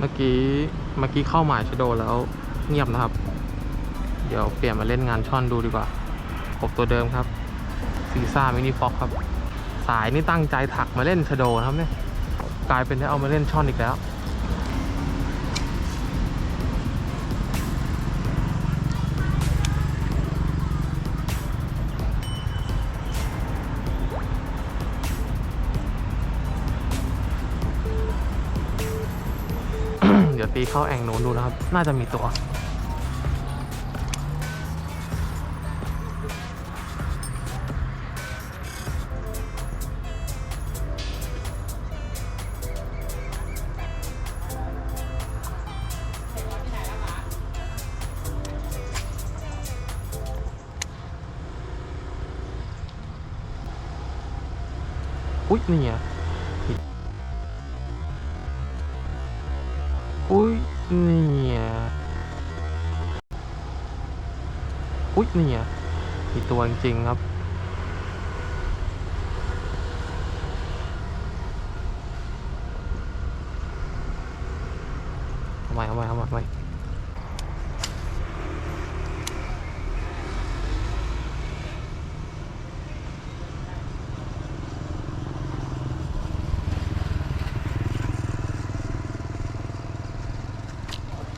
เมื่อกี้เมื่อกี้เข้าหมายชโดแล้วเงียบนะครับ เดี๋ยวเปลี่ยนมาเล่นงานช่อนดูดีกว่ากบตัวเดิมครับซีซ่ามินิฟ็อกครับ สายนี่ตั้งใจถักมาเล่นชโดนะครับเนี่ยกลายเป็นได้เอามาเล่นช่อนอีกแล้ว ตีเข้าแอ่งโน้นดูนะครับ น่าจะมีตัว อุ๊ยนี่ไง อุ๊ยนี่ไงมีตัวจริงๆครับ เอาใหม่เอาใหม่เอาใหม่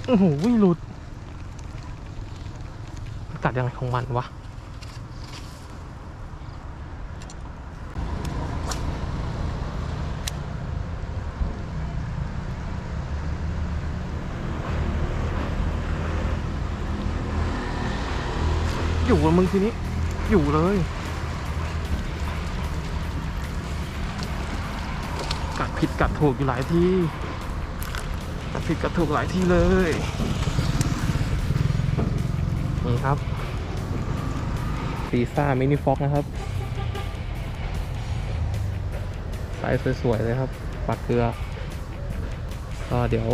โอ้โหหลุด ดยังไงของมันวะอยู่กับมึงทีนี้ อยู่เลย กัดผิดกัดถูกอยู่หลายที่ กัดผิดกัดถูกหลายที่เลย นี่ครับ ซีซ่ามินิฟ็อกนะครับไซส์สวยๆเลยครับปากเกลือก็เดี๋ยว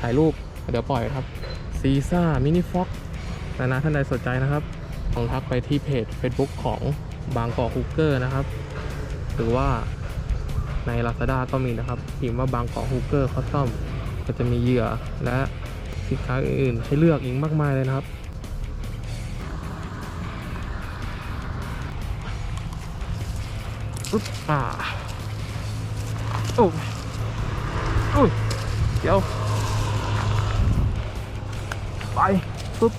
ถ่ายรูปเดี๋ยวปล่อยครับซีซ่ามินิฟ็อกนานาท่านใดสนใจนะครับลองทักไปที่เพจ Facebook ของบางกอกคุกเกอร์นะครับ หรือว่าใน Lazada ก็มีนะครับพิมพ์ว่าบางกอกคุกเกอร์คอสตอมก็จะมีเหยื่อและสินค้าอื่นๆให้เลือกอีกมากมายเลยนะครับ อุ๊บอ่าโอ้ยอุ้ยเดี๋ยวไปปุ๊บ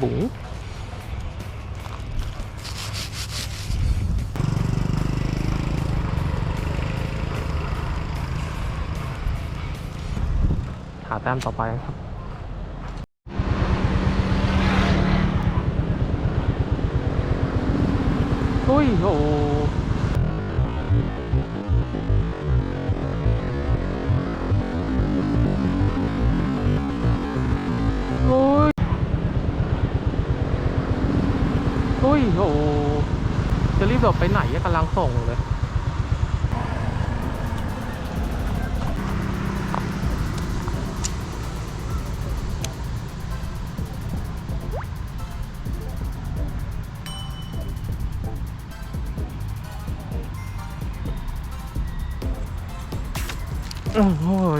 บุ๋งหาแต้มต่อไปครับ อุ้ยโ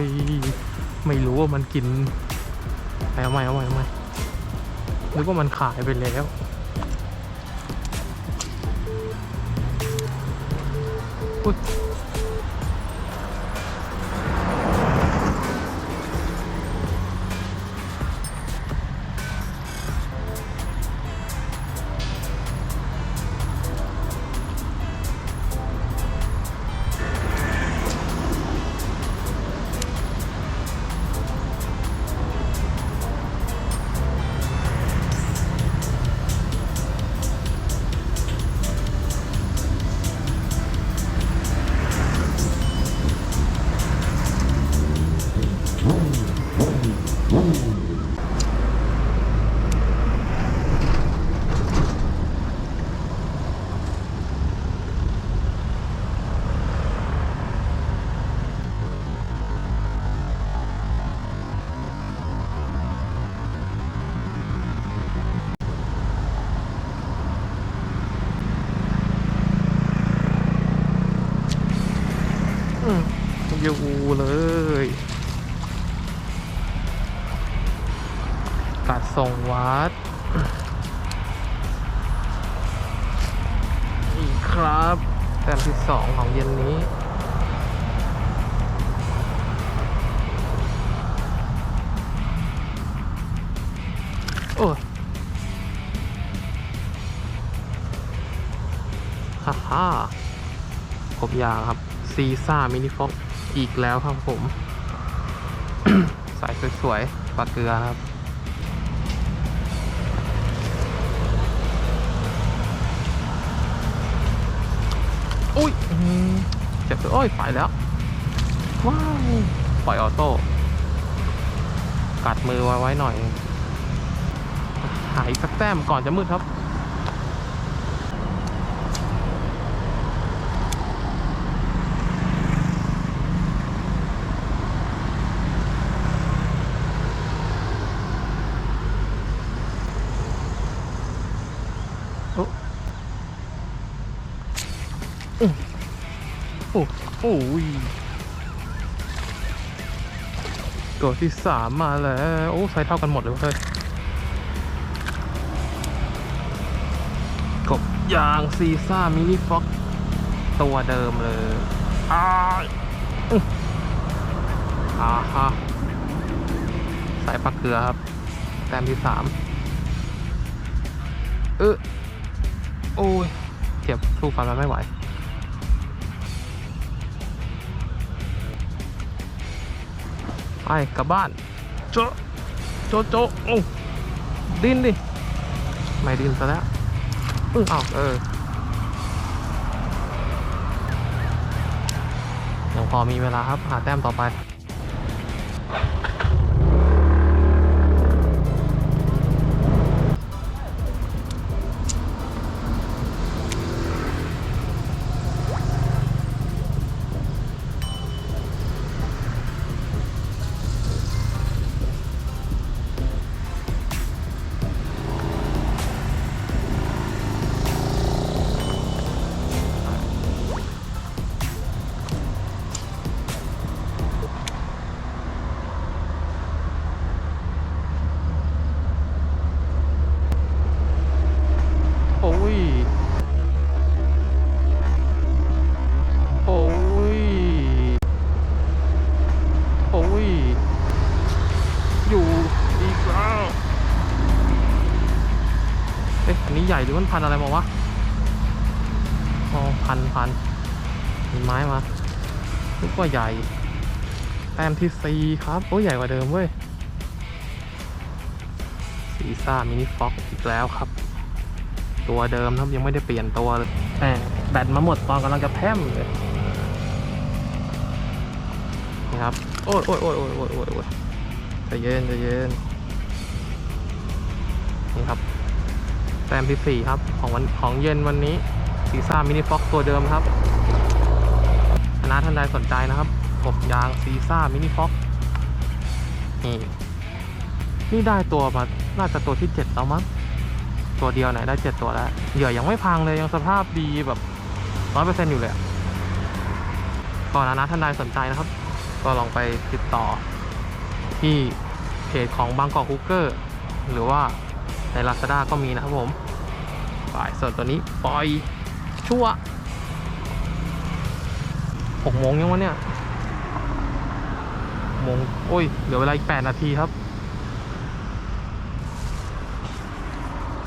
ยไม่รู้ว่ามันกินเอาใหม่เอาใหม่เอาใหม่นึกว่ามันขายไปแล้วอุ๊ย ยูเลย ตัดส่งวัด อีกครับแต้ที่สองของเย็นนี้โอ้ฮ่าฮ่าครบยาครับ ซีซ่า มินิฟอก อีกแล้วครับผม สายสวยๆปลาเกลือครับ อุ้ยเจ็บตัวโอ้ยไปแล้ว ว้าว ปล่อยออโต้ กัดมือไว้ไว้หน่อย หายสักแต้มก่อนจะมืดครับ อ้โอ้ยตัวที่สามมาแล้ว โอ้ไซส์เท่ากันหมดเลยเว้ยกบยางซีซ่ามินิฟ็อกตัวเดิมเลยอ้ายอื้ออ่าฮะสายปลาเกลือครับ แต้มที่สามเออโอ้ยเจ็บสู้ฟันมันไม่ไหว ไปกลับบ้านโจโจโจโอ้ดิ้นดิ ไม่ดิ้นซะแล้วอึ้งออเออยังพอมีเวลาครับ หาแต้มต่อไป นี้ใหญ่หรือมันพันอะไรมาวะอ๋อพันพันมีไม้มานึกว่าใหญ่แต้มที่สี่ครับ โอ้ใหญ่กว่าเดิมเว้ยซีซ่ามินิฟ็อกอีกแล้วครับ ตัวเดิมครับยังไม่ได้เปลี่ยนตัวเลยแหมแบตมาหมดตอนกำลังจะแพมเลยนี่ครับโอ้ยโอ้ยโอ้ยโอ้ยโอ้ยโอ้ยโอ้ยใจเย็นใจเย็นนี่ครับ แต้มที่สี่ครับ ของวันของเย็นวันนี้ซีซ่ามินิฟ็อกตัวเดิมครับคณะท่านใดสนใจนะครับกบยางซีซ่ามินิฟ็อกนี่นี่ได้ตัวมา น่าจะตัวที่เจ็ดแล้วมั้งตัวเดียวไหนได้เจ็ดตัวแล้วเหยื่อยังไม่พังเลยยังสภาพดีแบบร้อยเปอร์เซ็นต์อยู่เลยก่อนนะนะท่านใดสนใจนะครับ ก็ลองไปติดต่อที่เพจของบางกอกคุกเกอร์ หรือว่า ใน Lazada ก็มีนะครับผมฝ่ายส่วนตัวนี้ปล่อยชั่วหกโมงยังวะเนี่ยโมงโอ้ย เหลือเวลาอีกแปดนาทีครับ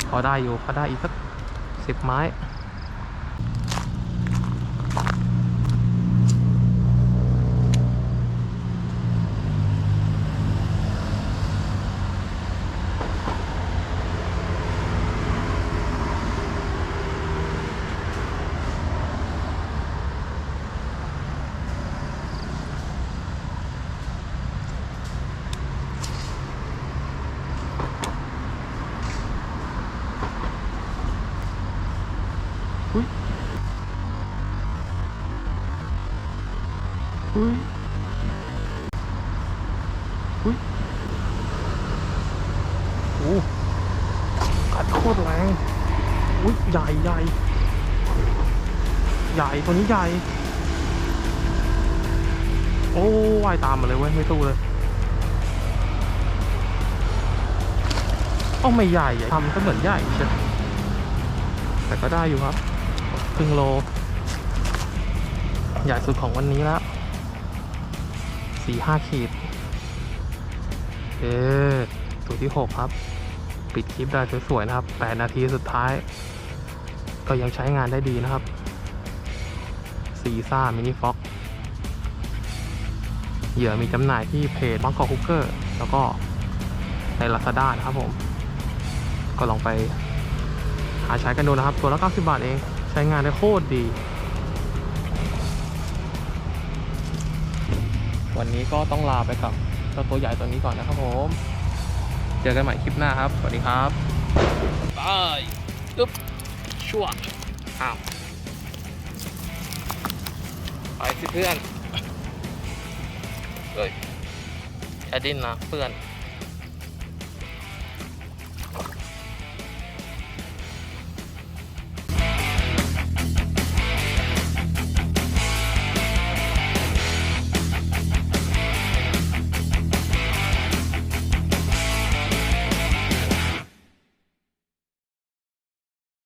พอได้อยู่พอได้อีกสักสิบไม้ อุ้ยอุ้ยอุ้ยโอ้กัดโคตรแรงอุ้ยใหญ่ใหญ่ใหญ่ตัวนี้ใหญ่โอ้ว่ายตามมาเลยเว้ยไม่ตู้เลยอ้าไม่ใหญ่อะทำก็เหมือนใหญ่ใช่แต่ก็ได้อยู่ครับ รึ่งโล ใหญ่สุดของวันนี้แล้วสี่ห้าขีด เอ๊ตัวที่หกครับ ปิดคลิปได้สวยๆนะครับแปดนาทีสุดท้าย ก็ยังใช้งานได้ดีนะครับซีซ่ามินิฟ็อกเหยื่อมีจำหน่ายที่เพจบังกอกฮุกเกอร์ แล้วก็ใน Lazada นะครับผม ก็ลองไปหาใช้กันดูนะครับ ตัวละ 90 บาทเอง ใช้งานได้โคตรดี วันนี้ก็ต้องลาไปกับเจ้าตัวใหญ่ตัวนี้ก่อนนะครับผม เจอกันใหม่คลิปหน้าครับ สวัสดีครับบายอึ๊บชั่วอ้าวไปสิเพื่อน เฮ้ยแอดดินนะเพื่อน